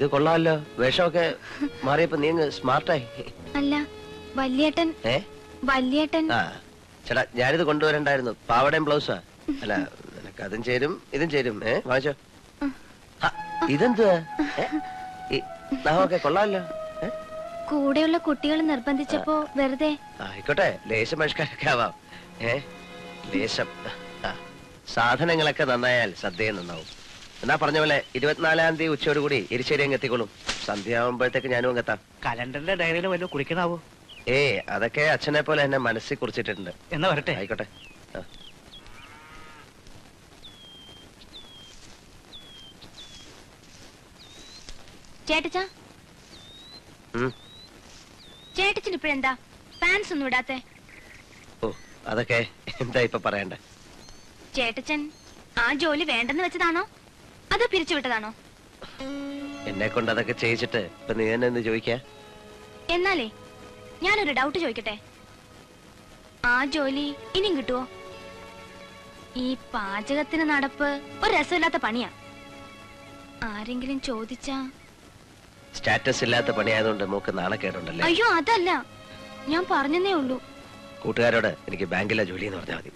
ഇത് കൊള്ളാമല്ലോ വേഷമൊക്കെ മാറിയപ്പോ നീ സ്മാർട്ടായി. അല്ല വല്യേട്ടൻ. വല്യേട്ടൻ. ആ ചേട്ടാ ഞാനിത് കൊണ്ടുവരണ്ടായിരുന്നു. പാവടയും ബ്ലൗസാ. അല്ല നിനക്ക് അതും ചേരും ഇതും ചേരും. ഏ വാങ്ങിച്ചോ. ഇതെന്തുവാ? കൊള്ളാമല്ലോ കൂടെയുള്ള കുട്ടികൾ നിർബന്ധിച്ചപ്പോ വെറുതെ. ആയിക്കോട്ടെ ലേശം പരിഷ്കാരൊക്കെ ആവാം. ഏ ലേശം. സാധനങ്ങളൊക്കെ നന്നായാൽ സദ്യയും നന്നാവും. എന്നാ പറഞ്ഞ പോലെ ഇരുപത്തിനാലാം തീയതി ഉച്ചയോടുകൂടി ഇരിശ്ശേരി അങ്ങ് എത്തിക്കോളും. സന്ധ്യ ആവുമ്പോഴത്തേക്ക് ഞാനും അങ്ങെത്താം കലണ്ടറിന്റെ ഡയറിയിൽ വല്ലതും കുറിക്കണാവോ ഏ അതൊക്കെ അച്ഛനെ പോലെ എന്നെ മനസ്സിൽ കുറിച്ചിട്ടുണ്ട്. എന്നാ വരട്ടെ. ആയിക്കോട്ടെ. ചേട്ടച്ചാ ചേട്ടച്ച? ഉം. ചേട്ടച്ചൻ ഇപ്പഴെന്താ പാൻസ് ഒന്നും ഇടാത്തെ? ഓ അതൊക്കെ എന്താ ഇപ്പൊ പറയണ്ടേ? ചേട്ടച്ചൻ ആ ജോലി വേണ്ടെന്ന് വെച്ചതാണോ? അതോ പിരിച്ചുവിട്ടതാണോ? എന്നെ കൊണ്ട് അതൊക്കെ ചെയ്യിച്ചിട്ട് ഇപ്പൊ നീ തന്നെ ചോദിക്ക ചോദിക്കാ? എന്നാലേ ഞാനൊരു ഡൗട്ട് ചോദിക്കട്ടെ? ആ ജോലി ഇനിയും കിട്ടുവോ? ഈ പാചകത്തിന് നടപ്പ് ഒരു രസമില്ലാത്ത പണിയാ. ആരെങ്കിലും ചോദിച്ചാ? സ്റ്റാറ്റസ് ഇല്ലാത്ത പണിയായതുകൊണ്ട് മൂക്ക് നാണക്കേടുണ്ടല്ലേ അയ്യോ അതല്ല. ഞാൻ പറഞ്ഞതേ ഉള്ളൂ. കൂട്ടുകാരോട് എനിക്ക് ബാങ്കിലെ ജോലി എന്ന് പറഞ്ഞാൽ മതി.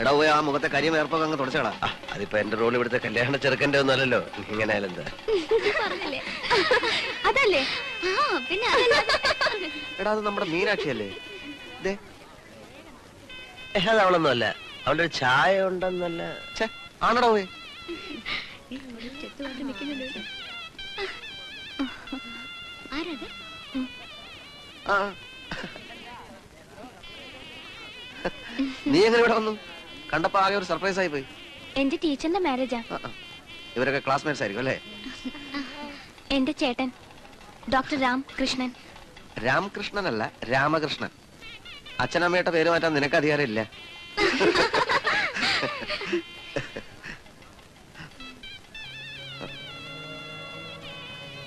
എടാ പോയി ആ മുഖത്തെ കരിയും വേർപ്പൊക്കെ അങ്ങ് തുടച്ചടാ. ആ, അതിപ്പോ എന്റെ റോൾ ഇവിടുത്തെ കല്യാണ ചെറുക്കന്റെ ഒന്നല്ലല്ലോ ഇങ്ങനെ എന്താ? അതല്ലേ? ആ പിന്നെ. എടാ അത് നമ്മുടെ മീനാക്ഷി അല്ലേ അത് അവളൊന്നും അല്ല അവളുടെ ഒരു ചായ ഉണ്ടെന്നല്ല. ഛേ ആണടാ പോയി. നീ എങ്ങനെ ഇവിടെ വന്നു? കണ്ടപ്പോ ആകെ ഒരു സർപ്രൈസ് ആയി പോയി. എന്റെ ടീച്ചറിന്റെ മാരേജാ. ഇവരൊക്കെ ക്ലാസ്മേറ്റ്സ് ആയിരിക്കും അല്ലേ? എന്റെ ചേട്ടൻ ഡോക്ടർ രാം കൃഷ്ണൻ രാമകൃഷ്ണൻ. അല്ല രാമകൃഷ്ണൻ അച്ഛനമ്മയുടെ പേര് മാറ്റാൻ നിനക്ക് അധികാരമില്ല.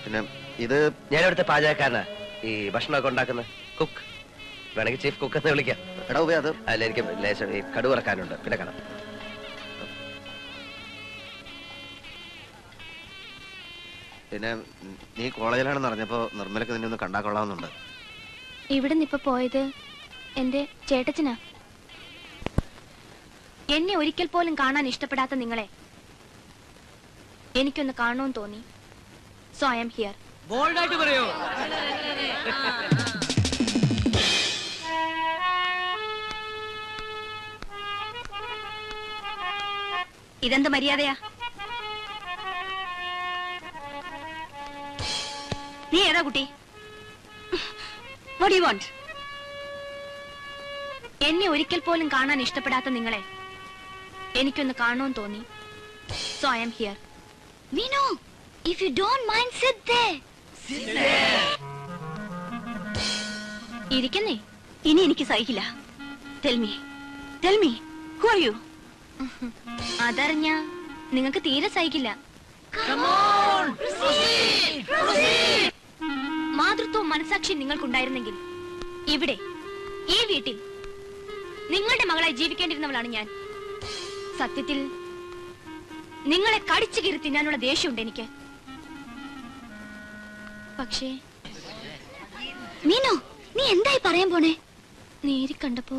പിന്നെ ഇത് ഞാൻ ഇവിടുത്തെ പാചകക്കാരനാ. ഈ ഭക്ഷണമൊക്കെ ഉണ്ടാക്കുന്ന കുക്ക് വേണമെങ്കിൽ ചീഫ് കുക്ക് എന്ന് വിളിക്കാം. എടാ ഉപയോഗം അത്. അല്ല എനിക്ക് ലേശം ഈ കടു ഇറക്കാനുണ്ട്. പിന്നെ കാണാം. പിന്നെ നീ കോളേജിലാണെന്ന് അറിഞ്ഞപ്പോ നിർമ്മലക്ക് നിന്നെ ഒന്ന് കണ്ടാ കൊള്ളാവുന്നുണ്ട്. ഇവിടെ ഇപ്പൊ പോയത് എന്റെ ചേട്ടച്ചനാ. എന്നെ ഒരിക്കൽ പോലും കാണാൻ ഇഷ്ടപ്പെടാത്ത നിങ്ങളെ. എനിക്കൊന്ന് കാണുമെന്ന് തോന്നി. സോ ഐ എം ഹിയർ ബോൾഡായിട്ട് പറയൂ. ഇതെന്ത് മര്യാദയാ? നീ ഏതാ കുട്ടി? വോട്ട് യു വാണ്ട് എന്നെ ഒരിക്കൽ പോലും കാണാൻ ഇഷ്ടപ്പെടാത്ത നിങ്ങളെ എനിക്കൊന്ന് കാണുമെന്ന് തോന്നി. So I'm here Vino if you don't mind sit ഇരിക്കുന്നേ. ഇനി എനിക്ക് സഹിക്കില്ല. Tell me tell me who are you അതറിഞ്ഞ നിങ്ങൾക്ക് തീരെ സഹിക്കില്ല. മാതൃത്വവും മനസാക്ഷിയും നിങ്ങൾക്കുണ്ടായിരുന്നെങ്കിൽ ഇവിടെ ഈ വീട്ടിൽ നിങ്ങളുടെ മകളായി ജീവിക്കേണ്ടിരുന്നവളാണ് ഞാൻ. സത്യത്തിൽ നിങ്ങളെ കടിച്ചു കീറി തിന്നാനുള്ള ദേഷ്യമുണ്ട് എനിക്ക്. പക്ഷേ മീനോ നീ എന്തായി പറയാൻ പോണേ? നേരി കണ്ടപ്പോ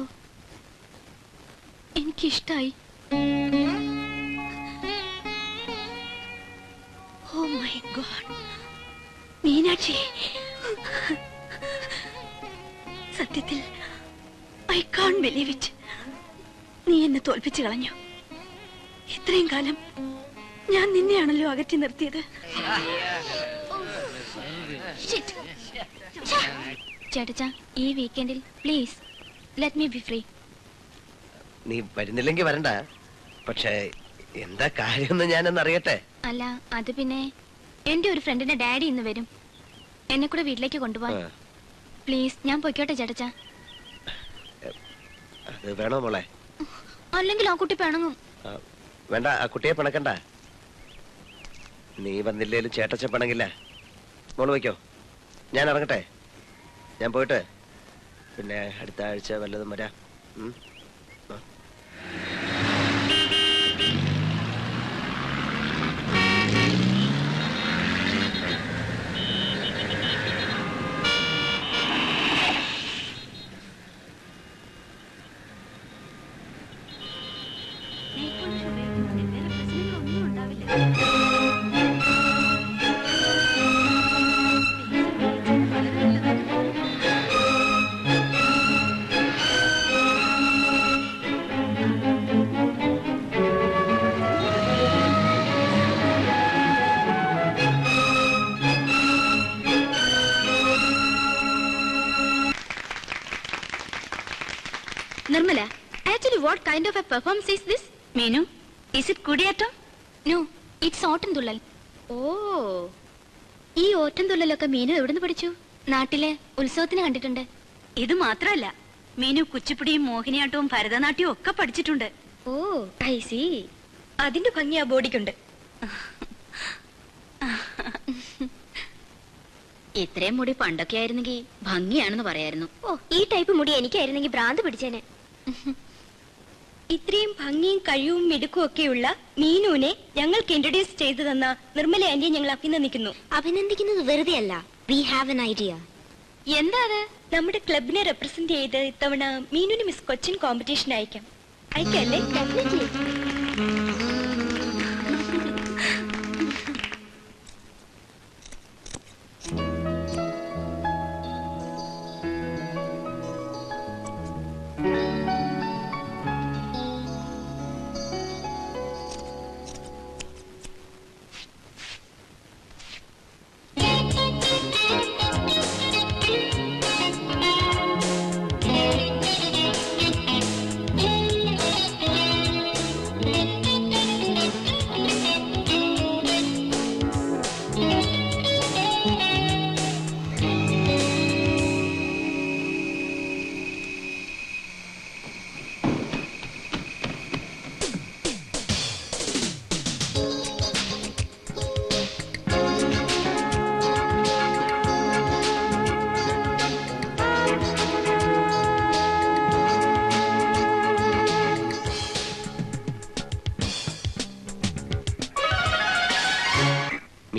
എനിക്കിഷ്ടായി. Oh my god Meenakshi. സത്യത്തിൽ ഐ കാൺ ബിലീവ് ഇറ്റ് നീ എന്നെ തോൽപ്പിച്ചു കളഞ്ഞു. ഇത്രയും കാലം ഞാൻ നിന്നെയാണല്ലോ അകറ്റി നിർത്തിയത്. ചേട്ടച്ച ഈ വീക്കെൻഡിൽ please let me be free നീ വരുന്നില്ലെങ്കിൽ വരണ്ട. പക്ഷേ എന്താ കാര്യമെന്ന് ഞാനൊന്ന് അറിയട്ടെ? അല്ല അത് പിന്നെ എന്റെ ഒരു ഫ്രണ്ടിന്റെ ഡാഡി ഇന്ന് വരും. എന്നെ കൂടെ വീട്ടിലേക്ക് കൊണ്ടുപോവാൻ. പ്ലീസ് ഞാൻ പൊയ്ക്കോട്ടെ ചേട്ടച്ച. അത് വേണോ മോളെ? അല്ലെങ്കിൽ ആ കുട്ടി പിണങ്ങും. വേണ്ട ആ കുട്ടിയെ പിണക്കണ്ട. നീ വന്നില്ലേലും ചേട്ടച്ച പിണങ്ങില്ല. മോൾ വയ്ക്കോ ഞാൻ ഇറങ്ങട്ടെ. ഞാൻ പോയിട്ട്. പിന്നെ അടുത്ത ആഴ്ച വല്ലതും വരാം. Kind of a performance is this Meenu is it കുടിയേറ്റം നോ ഇറ്റ്സ് ഓട്ടം തുള്ളൽ ഓ. ഈ ഓട്ടം തുള്ളലൊക്കെ മീനു എവിടുന്ന് പഠിച്ചു? നാട്ടിലെ ഉത്സവത്തിന് കണ്ടിട്ടുണ്ട്. ഇത് മാത്രമല്ല മീനു കുച്ചിപ്പുടിയും മോഹിനിയാട്ടവും ഭരതനാട്യവും ഒക്കെ പഠിച്ചിട്ടുണ്ട്. ഓ ഐ സി അതിന്റെ ഭംഗി ആ ബോഡിക്കുണ്ട്. ഇത്രയും മുടി പണ്ടൊക്കെ ആയിരുന്നെങ്കിൽ ഭംഗിയാണെന്ന് പറയായിരുന്നു. ഓ ഈ ടൈപ്പ് മുടി എനിക്കായിരുന്നെങ്കിൽ ഭ്രാന്ത് പിടിച്ചേനെ. ഇത്രയും ഭംഗിയും കഴിവും മിടുക്കും ഒക്കെയുള്ള മീനുവിനെ ഞങ്ങൾക്ക് ഇൻട്രൊഡ്യൂസ് ചെയ്തു തന്ന നിർമ്മല ആന്റിയെ ഞങ്ങൾ അഭിനന്ദിക്കുന്നു. അഭിനന്ദിക്കുന്നത് വെറുതെ അല്ല വി ഹാവ് എൻ ഐഡിയ എന്താ അത്? നമ്മുടെ ക്ലബിനെ റെപ്രസെന്റ് ചെയ്ത് ഇത്തവണ മീനുവിന് മിസ് കൊച്ചിൻ കോമ്പറ്റീഷൻ അയക്കാം. അയക്കല്ലേ?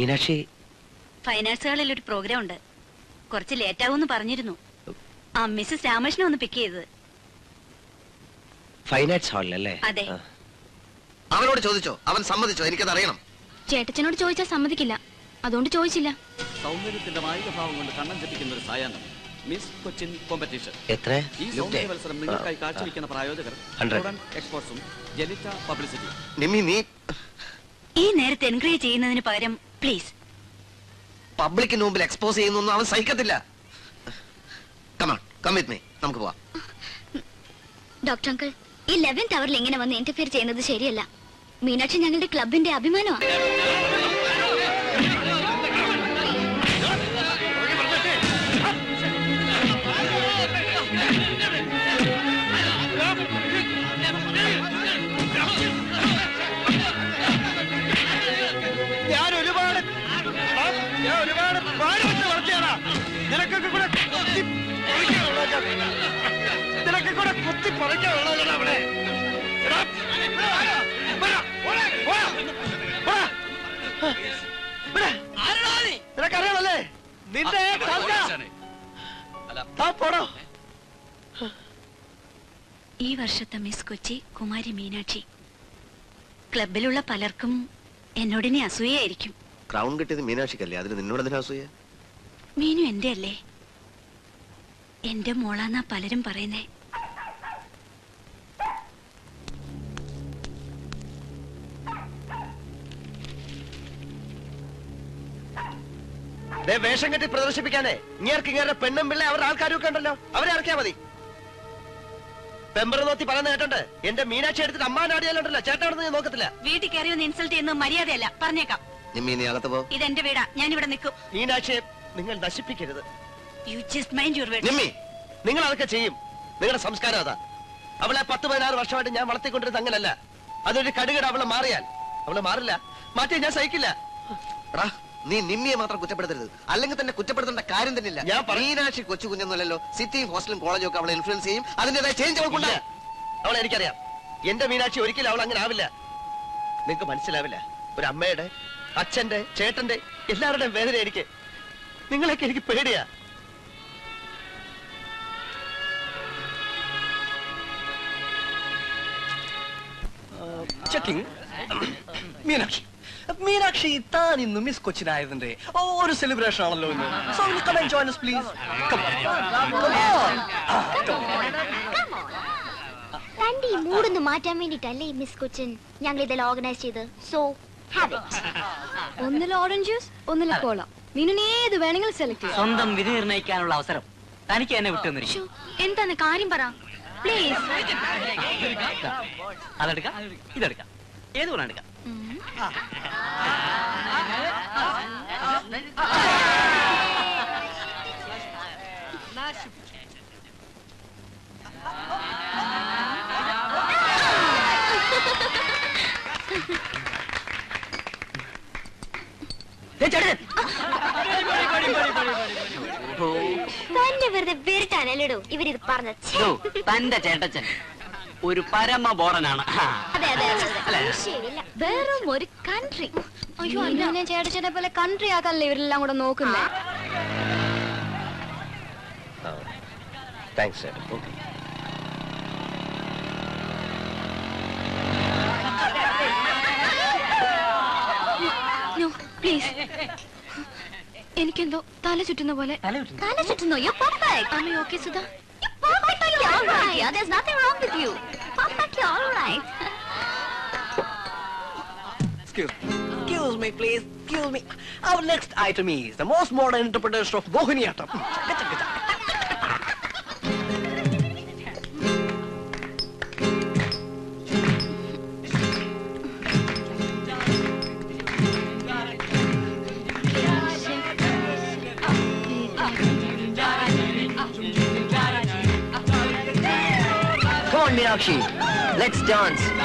മീനാക്ഷി. ഫൈനാൻസുകളിൽ ഒരു പ്രോഗ്രാം ഉണ്ട്. കുറച്ച് ലേറ്റ് ആവുമെന്ന് പറഞ്ഞിരുന്നു. ആ മിസ്സസ് രാമകൃഷ്ണൻ ഒന്ന് പിക്ക് ചെയ്തത്. ഫൈനാൻസ് ഹാളിലല്ലേ? അതെ. അവനോട് ചോദിച്ചോ? അവൻ സമ്മതിച്ചോ? എനിക്കത് അറിയണം ചേട്ടച്ചനോട് ചോദിച്ചാൽ സമ്മതിക്കില്ല. അതുകൊണ്ട് ചോദിച്ചില്ല. സൗന്ദര്യത്തിന്റെ മായിക ഭാവം കൊണ്ട് കണ്ണം തെറ്റിക്കുന്ന ഒരു സായാഹ്നം. മിസ് കൊച്ചിൻ കോമ്പറ്റീഷൻ എത്ര? ഈ സൗന്ദര്യ മത്സരം നിങ്ങൾക്കായി കാഴ്ചവെക്കുന്ന പ്രായോജകർ. എക്സ്പോർട്സും ജലിത പബ്ലിസിറ്റി നിമ്മി നീ. ഈ നേരത്തെ എൻകറേജ് ചെയ്യുന്നതിന് പകരം പ്ലീസ് പബ്ലിക്കിന് മുമ്പിൽ എക്സ്പോസ് ചെയ്യുന്നൊന്നും അവൻ സഹിക്കത്തില്ല. Come on come with me നമുക്ക് പോവാം. ഡോക്ടർ അങ്കിൾ ഈ ലെവൻ ടവറിൽ ഇങ്ങനെ വന്ന് ഇന്റർഫിയർ ചെയ്യുന്നത് ശരിയല്ല. മീനാക്ഷി ഞങ്ങളുടെ ക്ലബിന്റെ അഭിമാനമാണ് നിനക്ക് കൂടെ കുത്തി പറിക്കാനുള്ളതാണ് അവിടെ. നിനക്കറിയാമല്ലേ നിന്റെ പോടോ ഈ വർഷത്തെ മിസ് കൊച്ചി കുമാരി മീനാക്ഷി. ക്ലബിലുള്ള പലർക്കും എന്നോടിനെ അസൂയായിരിക്കും ക്രൗൺ കിട്ടിയത് മീനാക്ഷിക്കല്ലേ? അതിന് നിന്നോട് എന്തിനാ അസൂയ? മീനു എന്റെ അല്ലേ എന്റെ മോളാന്നാ പലരും പറയുന്നേ. വേഷം കെട്ടി പ്രദർശിപ്പിക്കാനേ. ഇങ്ങേർക്ക് ഇങ്ങനെ പെണ്ണും പിള്ളേ അവരുടെ ആൾക്കാരും ഒക്കെ ഉണ്ടല്ലോ. അവരെ ഇറക്കിയാ മതി. പെമ്പർ നോത്തി പറയുന്ന കേട്ടോണ്ട് എന്റെ മീനാക്ഷി എടുത്തിട്ട് അമ്മാനാടിയാലുണ്ടല്ലോ ചേട്ടാണെന്ന് ഞാൻ നോക്കത്തില്ല. വീട്ടിൽ കയറി ഒന്ന് ഇൻസൾട്ട് ചെയ്യുന്നത് മര്യാദയല്ല. പറഞ്ഞേക്കാം. അകത്ത് പോ. ഇതെന്റെ വീടാ. ഞാൻ ഇവിടെ നിൽക്കും. മീനാക്ഷിയെ നിങ്ങൾ നശിപ്പിക്കരുത്. You just mind your word Nimmi നിങ്ങൾ അതൊക്കെ ചെയ്യും. നിങ്ങളുടെ സംസ്കാരം അതാ. അവളെ പത്ത് പതിനാറ് വർഷമായിട്ട് ഞാൻ വളർത്തിക്കൊണ്ടിരുന്ന അങ്ങനല്ല. അതൊരു കടുകട അവളെ മാറിയാൽ. അവൾ മാറില്ല. മാറ്റി ഞാൻ സഹിക്കില്ല. എടാ നീ നിമ്മിയെ മാത്രം കുറ്റപ്പെടുത്തരുത്. അല്ലെങ്കിൽ തന്നെ കുറ്റപ്പെടുത്തേണ്ട കാര്യം തന്നെയില്ല. ഇല്ല ഞാൻ പറ- മീനാക്ഷി കൊച്ചു കുഞ്ഞൊന്നുമല്ലല്ലോ സിറ്റിയും ഹോസ്റ്റലും കോളേജും ഒക്കെ അവളെ ഇൻഫ്ലുവൻസ് ചെയ്യും. അതിന്റേതായ ചേഞ്ച് അവൾക്കുണ്ട് അവളെ എനിക്കറിയാം. എന്റെ മീനാക്ഷി ഒരിക്കലും അവൾ അങ്ങനെ ആവില്ല. നിങ്ങൾക്ക് മനസ്സിലാവില്ല? ഒരു അമ്മയുടെ അച്ഛന്റെ ചേട്ടന്റെ എല്ലാവരുടെയും വേദന എനിക്ക്. നിങ്ങളൊക്കെ എനിക്ക് പേടിയാ. ചെക്കിംഗ് മീനാക്ഷി. മീനാക്ഷി താൻ ഇന്ന് മിസ് കൊച്ചിനായതിന്റെ ഒരു സെലിബ്രേഷൻ ആണല്ലോ ഇന്ന് so come and join us please തന്റെ ഈ മൂടൊന്ന് മാറ്റാൻ വേണ്ടിട്ടല്ലേ മിസ് കൊച്ചിൻ ഞങ്ങൾ ഇതെല്ലാം ഓർഗനൈസ് ചെയ്ത് സോ ഹാവ് ഇറ്റ് ഒന്നിൽ ഓറഞ്ച് ജ്യൂസ് ഒന്നിൽ കോള മീനുവിന് ഏത് വേണമെങ്കിലും സെലക്ട് ചെയ്യാം സ്വന്തം വിധി നിർണയിക്കാനുള്ള അവസരം തനിക്ക് എന്നെ വിട്ടു എന്താണ് കാര്യം പറ പ്ലീസ് അതെടുക്കാം ഇതെടുക്കാം ഏത് വേണം എടുക്കാം തന്നെ വെറുതെ വെറിട്ടാനല്ലേടോ ഇവരിത് പറഞ്ഞ തന്റെ ചേട്ടച്ചൻ ഒരു പരമ ബോറനാണ് അതെ, അതെ. ശരിയില്ല? വെറും ഒരു കൺട്രി അയ്യോ അന്നെ ചേട്ടച്ചനെ പോലെ കൺട്രി ആക്കാനല്ലേ ഇവരെല്ലാം കൂടെ നോക്കുന്നേ? താങ്ക്സ് നോ പ്ലീസ് എനിക്കെന്തോ തല ചുറ്റുന്ന പോലെ. തല ചുറ്റുന്നോ? You perfect Ami okay Sudha. Perfectly all right. Yeah, there's nothing wrong with you. You all right. Excuse, excuse me, please. Excuse me. Our next item is the most modern interpretation of Mohiniyattam. Come on, Meenakshi. Let's dance.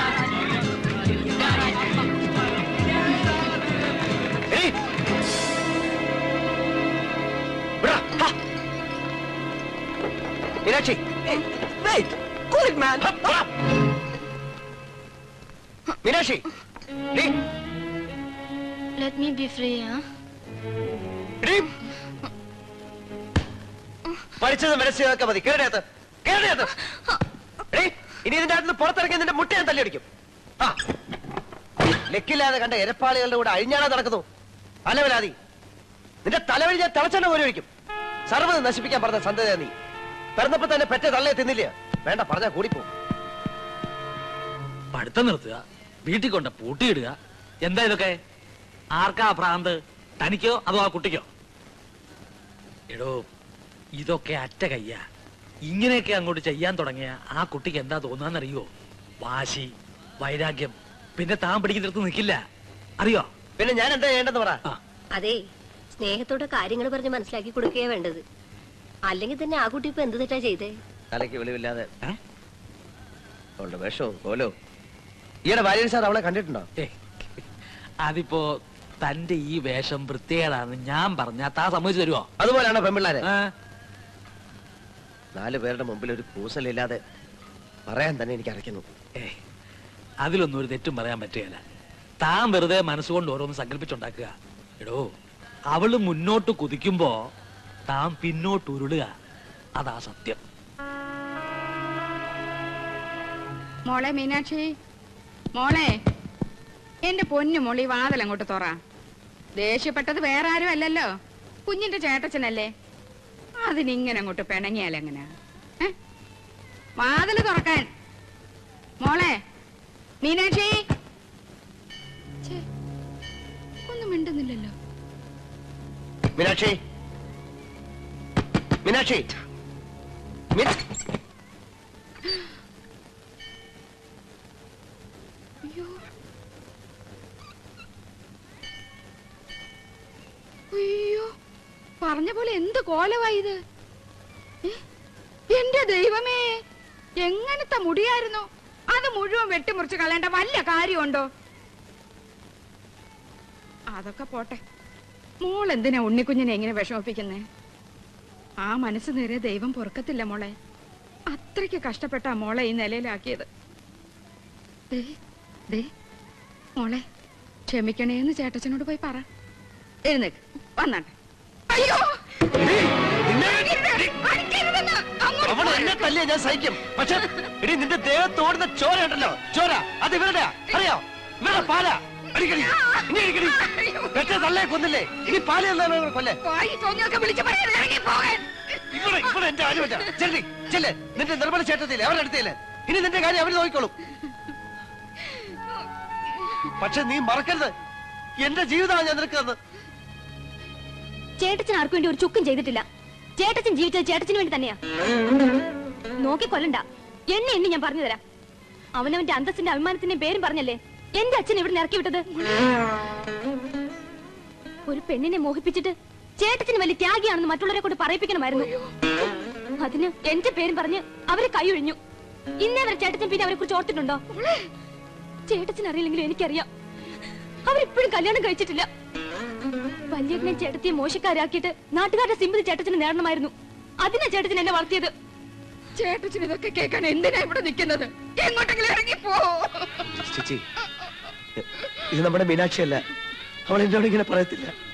Meenakshi! Hey! Let me be free, huh? പഠിച്ചത് മനസ്സിലാക്കാൻ മതി. കേടയത്ത് കേടയത്ത് ഇനി ഇതിന്റെ അകത്ത് പുറത്തിറങ്ങി നിന്റെ മുട്ട ഞാൻ തല്ലിയടിക്കും. ആ. ലക്കില്ലാതെ കണ്ട എരപ്പാളികളുടെ കൂടെ അഴിഞ്ഞാടാ നടക്കുന്നു. അലവലാതി. നിന്റെ തലവഴി ഞാൻ തിളച്ചെണ്ണ പോലെ ഒഴിക്കും. സർവത് നശിപ്പിക്കാൻ പറഞ്ഞ സന്ധ്യ നീ. പിറന്നപ്പോ തന്നെ പെറ്റ തള്ളയെ തിന്നില്ല. വേണ്ട പറഞ്ഞാ കൂടിപ്പോ പഠിത്തം നിർത്തുക വീട്ടിൽ കൊണ്ട് പൂട്ടിയിടുക. എന്താ ഇതൊക്കെ? ആർക്കാ ഭ്രാന്ത്? തനിക്കോ അതോ ആ കുട്ടിക്കോ? എടോ ഇതൊക്കെ അറ്റ കയ്യ. ഇങ്ങനെയൊക്കെ അങ്ങോട്ട് ചെയ്യാൻ തുടങ്ങിയ ആ കുട്ടിക്ക് എന്താ തോന്നാന്നറിയോ വാശി വൈരാഗ്യം പിന്നെ താൻ പിടിക്കുന്നിടത്ത് നിൽക്കില്ല. അറിയോ? പിന്നെ ഞാൻ എന്താ ചെയ്യേണ്ടെന്ന് പറ. ആ. അതെ സ്നേഹത്തോടെ കാര്യങ്ങൾ പറഞ്ഞ് മനസ്സിലാക്കി കൊടുക്കുകയാ വേണ്ടത്. അല്ലെങ്കിൽ തന്നെ ആ കുട്ടി ഇപ്പൊ എന്ത് തെറ്റാ ചെയ്തേ? തലയ്ക്ക് വിളിവില്ലാതെ? അവളുടെ വേഷവും കോലവും ഈയുടെ ഭാര്യ സാർ അവളെ കണ്ടിട്ടുണ്ടോ? അതിപ്പോ തന്റെ ഈ വേഷം വൃത്തികേടാണെന്ന് ഞാൻ പറഞ്ഞാ താ സമ്മതിച്ചു തരുമോ അതുപോലെയാണോ പെൺപിള്ളാരെ നാലു പേരുടെ മുമ്പിൽ ഒരു കൂസലില്ലാതെ പറയാൻ തന്നെ എനിക്ക് അറിയുന്നു ഏ അതിലൊന്നും ഒരു തെറ്റും പറയാൻ പറ്റുകയില്ല. താൻ വെറുതെ മനസ്സുകൊണ്ട് ഓരോന്ന് സങ്കല്പിച്ചുണ്ടാക്കുക. എടോ അവൾ മുന്നോട്ട് കുതിക്കുമ്പോ താൻ പിന്നോട്ട് ഉരുളുക അതാ സത്യം. മോളെ മീനാക്ഷി മോളെ എന്റെ പൊന്നു മോളി വാതിൽ അങ്ങോട്ട് തുറ. ദേഷ്യപ്പെട്ടത് വേറെ ആരും അല്ലല്ലോ. കുഞ്ഞിന്റെ ചേട്ടച്ചനല്ലേ. അതിനിങ്ങനെ അങ്ങോട്ട് പിണങ്ങിയാലെങ്ങനെ വാതിൽ വാതിൽ തുറക്കാൻ. മോളെ മീനാക്ഷി. ഛേ, ഒന്നും മിണ്ടുന്നില്ലല്ലോ. മീനാക്ഷി. മീനാക്ഷി. മീന- അയ്യോ. പറഞ്ഞ പോലെ എന്ത് കോലമായി ഇത്? ഏ? എന്റെ ദൈവമേ എങ്ങനത്തെ മുടിയായിരുന്നു? അത് മുഴുവൻ വെട്ടിമുറിച്ച് കളയേണ്ട വല്ല കാര്യമുണ്ടോ? അതൊക്കെ പോട്ടെ. മോൾ എന്തിനാ ഉണ്ണിക്കുഞ്ഞിനെ എങ്ങനെ വിഷമിപ്പിക്കുന്നേ? ആ മനസ്സ് നേരെ ദൈവം പൊറുക്കത്തില്ല മോളെ. അത്രയ്ക്ക് കഷ്ടപ്പെട്ട മോളെ ഈ നിലയിലാക്കിയത്. മോളെ ക്ഷമിക്കണേന്ന് ചേട്ടച്ചനോട് പോയി പറ. എഴുന്നേക്ക് വന്നാട്ടെ. അയ്യോ! അവൾ എന്നെ തല്ലിയ ഞാൻ സഹിക്കും. പക്ഷെ ഇനി നിന്റെ ദേഹത്തോടുന്ന ചോര ഉണ്ടല്ലോ. ചോര അത് ഇവരുടെ അറിയോ? ഇവരുടെ പാല. പെറ്റ കൊന്നില്ലേ? ഇനി പാല എന്താണ് കൊല്ലേ. ഇവിടെ ഇവിടെ എന്റെ ആലുവച്ച ചെല്ലി ചെല്ല്. നിന്റെ നിർമ്മല ചേട്ടത്തില്ലേ? അവരുടെ അടുത്തില്ലേ ഇനി നിന്റെ കാര്യം അവർ നോക്കിക്കോളും. പക്ഷെ നീ മറക്കരുത്. എന്റെ ജീവിതമാണ് ഞാൻ നിനക്ക് തന്നത് ചേട്ടച്ചൻ ആർക്കും വേണ്ടി ഒരു ചുക്കും ചെയ്തിട്ടില്ല. ചേട്ടച്ചൻ ജീവിച്ചത് ചേട്ടച്ചന് വേണ്ടി തന്നെയാ. നോക്കി കൊല്ലണ്ട. എന്നെ എന്നെ ഞാൻ പറഞ്ഞു തരാം അവനവന്റെ അന്തസ്സിന്റെ അഭിമാനത്തിന്റെ പേരും പറഞ്ഞല്ലേ? എന്റെ അച്ഛൻ ഇവിടെ ഇറക്കി വിട്ടത്? ഒരു പെണ്ണിനെ മോഹിപ്പിച്ചിട്ട് ചേട്ടത്തിന് വലിയ ത്യാഗിയാണെന്ന് മറ്റുള്ളവരെ കൊണ്ട് പറയിപ്പിക്കണമായിരുന്നു. അതിന് എന്റെ പേരും പറഞ്ഞ് അവരെ കൈയൊഴിഞ്ഞു ഇന്നേ വരെ ചേട്ടച്ചൻ പിന്നെ അവരെ കുറിച്ച് ഓർത്തിട്ടുണ്ടോ? ചേട്ടച്ചൻ അറിയില്ലെങ്കിലും എനിക്കറിയാം. അവരിപ്പോഴും കല്യാണം കഴിച്ചിട്ടില്ല. വല്യണ്ണനെ ചേട്ടത്തിയെ മോശക്കാരാക്കിയിട്ട് നാട്ടുകാരുടെ സിമ്പതി ചേട്ടത്തിന് നേടണമായിരുന്നു. അതിനാ ചേട്ടത്തിന് എന്നെ വളർത്തിയത്. ചേട്ടച്ചൻ ഇതൊക്കെ കേൾക്കാൻ എന്തിനാ ഇവിടെ നിൽക്കുന്നത്? എങ്ങോട്ടെങ്കിലും ഇറങ്ങിപ്പോ. ചേച്ചി ഇത് നമ്മുടെ മീനാക്ഷിയല്ല. അവൾ എന്നോട് ഇങ്ങനെ പറയത്തില്ല.